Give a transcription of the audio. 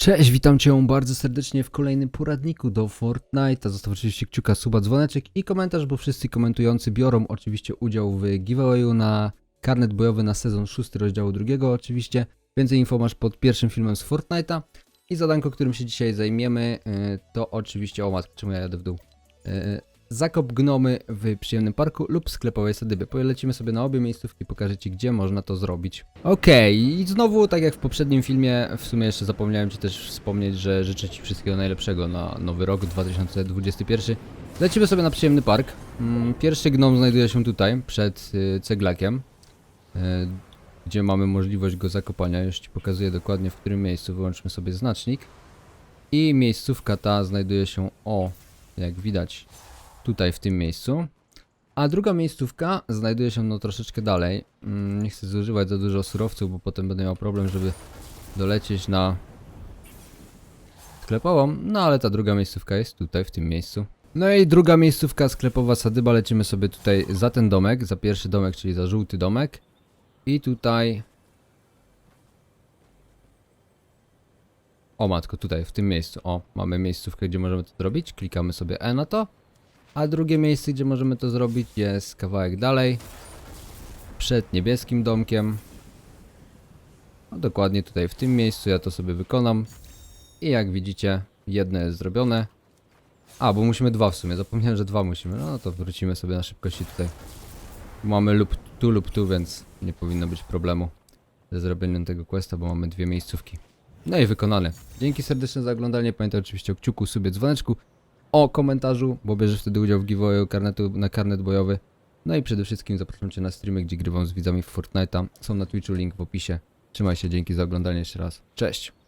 Cześć, witam Cię bardzo serdecznie w kolejnym poradniku do Fortnite'a. Zostaw oczywiście kciuka, suba, dzwoneczek i komentarz, bo wszyscy komentujący biorą oczywiście udział w giveawayu na karnet bojowy na sezon 6 rozdziału drugiego oczywiście. Więcej info masz pod pierwszym filmem z Fortnite'a. I zadanko, którym się dzisiaj zajmiemy, y, to oczywiście, o matko, czemu ja jadę w dół? Zakop gnomy w przyjemnym parku lub sklepowej sadyby. Polecimy sobie na obie miejscówki, pokażę Ci, gdzie można to zrobić. Okej, i znowu, tak jak w poprzednim filmie, w sumie jeszcze zapomniałem Ci też wspomnieć, że życzę Ci wszystkiego najlepszego na nowy rok 2021. Lecimy sobie na przyjemny park. Mm, Pierwszy gnom znajduje się tutaj, przed y, ceglakiem, y, gdzie mamy możliwość go zakopania. Już Ci pokazuję dokładnie w którym miejscu, wyłączmy sobie znacznik. I miejscówka ta znajduje się, o, jak widać, tutaj w tym miejscu. A druga miejscówka znajduje się no troszeczkę dalej. Mm, Nie chcę zużywać za dużo surowców, bo potem będę miał problem, żeby dolecieć na sklepową. No ale ta druga miejscówka jest tutaj, w tym miejscu. No i druga miejscówka sklepowa sadyba. Lecimy sobie tutaj za ten domek, za pierwszy domek, czyli za żółty domek. I tutaj... O matko, tutaj, w tym miejscu. O, mamy miejscówkę, gdzie możemy to zrobić. Klikamy sobie E na to. A drugie miejsce, gdzie możemy to zrobić jest kawałek dalej. Przed niebieskim domkiem. No dokładnie tutaj w tym miejscu ja to sobie wykonam. I jak widzicie, jedno jest zrobione. A, bo musimy dwa w sumie. Zapomniałem, że dwa musimy. No to wrócimy sobie na szybkości tutaj. Mamy lub tu lub tu, więc nie powinno być problemu ze zrobieniem tego questa, bo mamy dwie miejscówki. No i wykonane. Dzięki serdeczne za oglądanie. Pamiętaj oczywiście o kciuku, subie, dzwoneczku o komentarzu, bo bierzesz wtedy udział w giveawayu karnetu, na karnet bojowy. No i przede wszystkim zapraszam Cię na streamy, gdzie grywam z widzami w Fortnite'a. Są na Twitchu, link w opisie. Trzymaj się, dzięki za oglądanie jeszcze raz. Cześć!